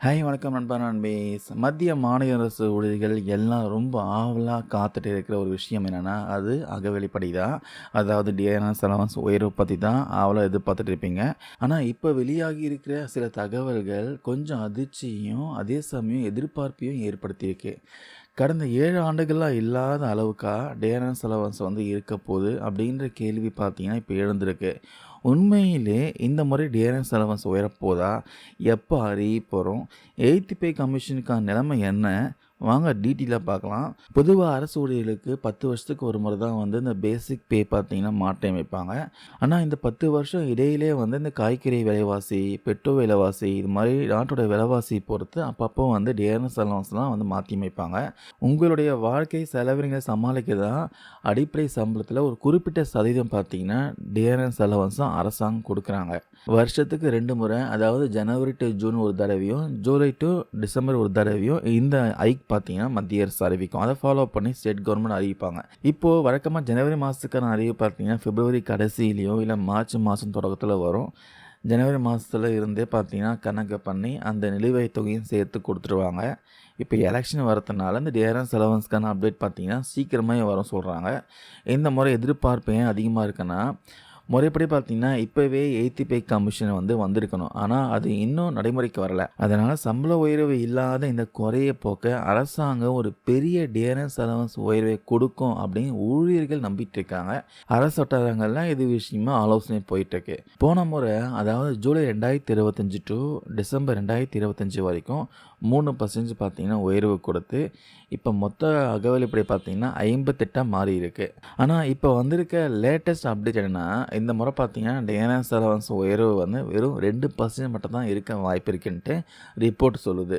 Hi வணக்கம் நண்பா நண்பேஸ் மத்திய மாநில அரசு ஊழியர்கள் எல்லாம் ரொம்ப ஆவலாக காத்துட்டு இருக்கிற ஒரு விஷயம் என்னென்னா அது அகவெளிப்படி தான் அதாவது டிஎன்எஸ் அலவன்ஸ் உயர்வு பற்றி தான் ஆவலாக எதிர்பார்த்துட்டு இருப்பீங்க. ஆனால் இப்போ வெளியாகி இருக்கிற சில தகவல்கள் கொஞ்சம் அதிர்ச்சியும் அதே சமயம் எதிர்பார்ப்பையும் ஏற்படுத்தியிருக்கு. கடந்த ஏழு ஆண்டுகளாக இல்லாத அளவுக்கா டிஎன்எஸ் அலவன்ஸ் வந்து இருக்க போகுது அப்படின்ற கேள்வி பார்த்தீங்கன்னா இப்போ எழுந்திருக்கு. உண்மையிலே இந்த முறை டிஆர்எஸ் அலவன்ஸ் உயரப்போதா? எப்போ அறிய போகிறோம் எயித்து பே கமிஷனுக்கான நிலைமை என்ன? வாங்க டீட்டெயிலாக பார்க்கலாம். பொதுவாக அரசு ஊழியர்களுக்கு பத்து வருஷத்துக்கு ஒரு முறை தான் வந்து இந்த பேசிக் பே பார்த்தீங்கன்னா மாற்றி வைப்பாங்க ஆனால் இந்த பத்து வருஷம் இடையிலே வந்து இந்த காய்கறி விலைவாசி பெட்ரோல் விலைவாசி இது மாதிரி நாட்டோட விலைவாசி பொறுத்து அப்பப்போ வந்து டேர்னஸ் அலவன்ஸ்லாம் வந்து மாற்றி அமைப்பாங்க. உங்களுடைய வாழ்க்கை செலவினங்களை சமாளிக்க தான் அடிப்படை சம்பளத்தில் ஒரு குறிப்பிட்ட சதவீதம் பார்த்தீங்கன்னா டிஎன்எஸ் அலவன்ஸும் அரசாங்கம் கொடுக்குறாங்க. வருஷத்துக்கு ரெண்டு முறை அதாவது ஜனவரி டு ஜூன் ஒரு தடவையும் ஜூலை டு டிசம்பர் ஒரு தடவையும் இந்த ஐக் பார்த்தீங்கன்னா மத்திய அரசு அறிவிக்கும். அதை ஃபாலோ பண்ணி ஸ்டேட் கவர்மெண்ட் அறிவிப்பாங்க. இப்போது வழக்கமாக ஜனவரி மாதத்துக்கான அறிவு பார்த்தீங்கன்னா பிப்ரவரி கடைசியிலையோ இல்லை மார்ச் மாதம் தொடக்கத்தில் வரும். ஜனவரி மாதத்தில் இருந்தே பார்த்தீங்கன்னா கணக்கு பண்ணி அந்த நிலுவைத் தொகையும் சேர்த்து கொடுத்துருவாங்க. இப்போ எலெக்ஷன் வரதுனால இந்த டிஆர்எஸ் அலவன்ஸ்க்கான அப்டேட் பார்த்தீங்கன்னா சீக்கிரமாக வரும் சொல்கிறாங்க இந்த முறை எதிர்பார்ப்பு ஏன் அதிகமாக இருக்குன்னா முறைப்படி பார்த்தீங்கன்னா இப்போவே எய்த்தி பே கமிஷன் வந்து வந்திருக்கணும். ஆனால் அது இன்னும் நடைமுறைக்கு வரல. அதனால் சம்பள உயர்வு இல்லாத இந்த குறைய போக்க அரசாங்கம் ஒரு பெரிய டிஎன்எஸ் அலவன்ஸ் உயர்வை கொடுக்கும் அப்படின்னு ஊழியர்கள் நம்பிட்டு இருக்காங்க அரசு வட்டாரங்கள்லாம் இது விஷயமா ஆலோசனை போயிட்டுருக்கு. போன முறை அதாவது ஜூலை ரெண்டாயிரத்தி இருபத்தஞ்சு டு டிசம்பர் ரெண்டாயிரத்தி இருபத்தஞ்சி வரைக்கும் மூணு பர்சன்டேஜ் பார்த்தீங்கன்னா உயர்வு கொடுத்து இப்போ மொத்த அகவலைப்படி பார்த்தீங்கன்னா ஐம்பத்தெட்டாக மாறி இருக்கு ஆனால் இப்போ வந்திருக்க லேட்டஸ்ட் அப்டேட் என்னென்னா இந்த முறை பார்த்தீங்கன்னா டேனஸ் அலவன்ஸ் உயர்வு வந்து வெறும் ரெண்டு பர்சன்ட் மட்டும் தான் இருக்க வாய்ப்பு இருக்குன்ட்டு ரிப்போர்ட் சொல்லுது.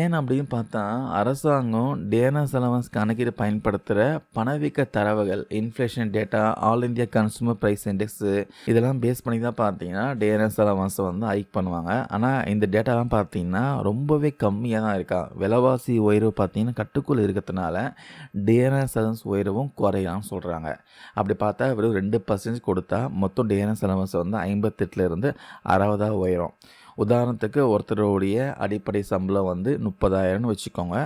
ஏன் அப்படின்னு பார்த்தா அரசாங்கம் டேனஸ் அலவன்ஸ் கணக்கீடு பயன்படுத்துகிற பணவீக்க தரவுகள் inflation data all India consumer price index இதெல்லாம் பேஸ் பண்ணி தான் பார்த்தீங்கன்னா டேனஸ் அலவன்ஸை வந்து ஹைக் பண்ணுவாங்க. ஆனால் இந்த டேட்டாலாம் பார்த்தீங்கன்னா ரொம்பவே கம்மியாக தான் இருக்கா? விலைவாசி உயர்வு பார்த்தீங்கன்னா கட்டுக்குள் இருக்கிறதுனால டிஎன்எஸ் அலவன்ஸ் உயர்வும் குறையலாம்னு சொல்கிறாங்க அப்படி பார்த்தா வெறும் ரெண்டு பர்சன்டேஜ் கொடுத்தா மொத்தம் டிஎன்எஸ் அலவன்ஸ் வந்து ஐம்பத்தெட்டுலேருந்து அறுபதாக உயரும். உதாரணத்துக்கு ஒருத்தருடைய அடிப்படை சம்பளம் வந்து முப்பதாயிரம்னு வச்சுக்கோங்க.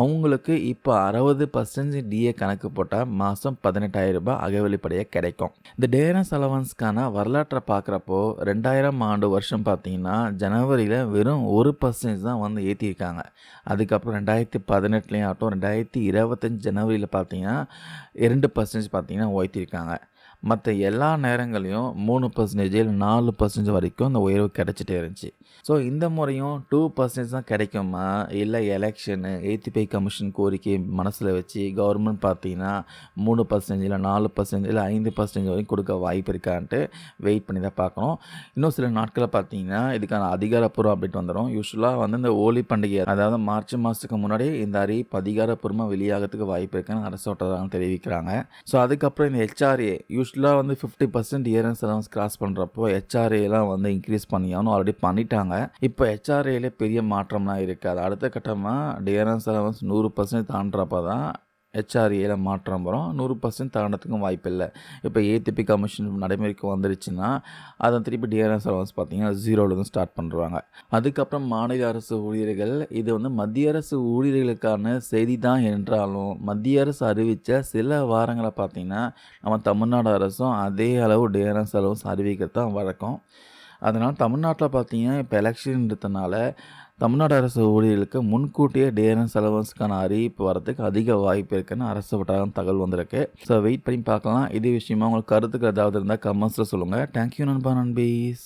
அவங்களுக்கு இப்போ அறுபது பர்சன்டேஜ் டிஏ கணக்கு போட்டால் மாதம் பதினெட்டாயிரம் ரூபாய் அகவெளிப்படையாக கிடைக்கும். இந்த டேரன்ஸ் அலவன்ஸ்க்கான வரலாற்றை பார்க்குறப்போ ரெண்டாயிரம் ஆண்டு வருஷம் பார்த்தீங்கன்னா ஜனவரியில் வெறும் ஒரு பர்சன்டேஜ் தான் வந்து ஏற்றியிருக்காங்க அதுக்கப்புறம் ரெண்டாயிரத்தி பதினெட்டுலேயும் ஆகட்டும் ரெண்டாயிரத்தி இருபத்தஞ்சி ஜனவரியில் பார்த்தீங்கன்னா இரண்டு பர்சன்டேஜ் பார்த்தீங்கன்னா உயர்த்திருக்காங்க. மற்ற எல்லா நேரங்களையும் மூணு பர்சன்டேஜ் இல்லை நாலு பர்சன்டேஜ் வரைக்கும் அந்த உயர்வு கிடச்சிட்டே இருந்துச்சு. ஸோ இந்த முறையும் டூ பர்சன்டேஜ் தான் கிடைக்குமா? இல்லை எலெக்ஷனு எய்த்து பை கமிஷன் கோரிக்கை மனசில் வச்சு கவர்மெண்ட் பார்த்தீங்கன்னா மூணு பர்சன்டேஜ் இல்லை நாலு பர்சன்டேஜ் இல்லை ஐந்து பர்சன்டேஜ் வரைக்கும் கொடுக்க வாய்ப்பு இருக்கான்ட்டு வெயிட் பண்ணி தான் பார்க்கணும். இன்னும் சில நாட்களில் பார்த்தீங்கன்னா இதுக்கான அதிகாரப்பூர்வம் அப்டேட் வந்துடும் யூஸ்வலாக வந்து இந்த ஓலி பண்டிகை அதாவது மார்ச் மாதத்துக்கு முன்னாடி இந்த அறிவிப்பு அதிகாரப்பூர்வமாக வெளியாகிறதுக்கு வாய்ப்பு இருக்குன்னு அரசு வட்டாரம் தெரிவிக்கிறாங்க. ஸோ அதுக்கப்புறம் இந்த ஹெச்ஆர்ஏ யூஸ் யூஸ்வலாக வந்து fifty percent years allowance gross பண்ணுறப்போ ஹெச்ஆர்ஏலாம் வந்து இன்க்ரீஸ் பண்ணியாகணும் ஆல்ரெடி பண்ணிட்டாங்க. இப்போ ஹெச்ஆர்ஏல பெரிய மாற்றம்லாம் இருக்காது அடுத்த கட்டமாக டிஎன்எஸ் அலவன்ஸ் நூறு பர்சன்ட் தாண்டுறப்ப தான் ஹெச்ஆர்ஏல மாற்றம் வரும். நூறு பர்சன்ட் தகனத்துக்கும் வாய்ப்பு இல்லை இப்போ ஏடிபி கமிஷன் நடைமுறைக்கு வந்துருச்சுன்னா அதை திருப்பி டிஆர்எஸ் அலவன்ஸ் பார்த்தீங்கன்னா ஜீரோலேருந்து ஸ்டார்ட் பண்ணுறாங்க அதுக்கப்புறம் மாநில அரசு ஊழியர்கள் இது வந்து மத்திய அரசு ஊழியர்களுக்கான செய்தி தான் என்றாலும் மத்திய அரசு அறிவித்த சில வாரங்களை பார்த்திங்கன்னா நம்ம தமிழ்நாடு அரசும் அதே அளவு டிஆர்எஸ் அலவன்ஸ் அறிவிக்கிறது தான் வழக்கம். அதனால் தமிழ்நாட்டில் பார்த்தீங்கன்னா இப்போ எலெக்ஷன் எலெக்ஷன்றதுனால தமிழ்நாடு அரசு ஊழியர்களுக்கு முன்கூட்டியே டிஎன்எஸ் அலவன்ஸ்க்கான அறிவிப்பு வரதுக்கு அதிக வாய்ப்பு இருக்குன்னு அரசு வட்டாரம் தகவல் வந்திருக்கு. ஸோ வெயிட் பண்ணி பார்க்கலாம். இதே விஷயமா உங்களுக்கு கருத்துக்கள் ஏதாவது இருந்தால் கமெண்ட்ஸில் சொல்லுங்கள் தேங்க்யூ நண்பா நண்பீஸ்.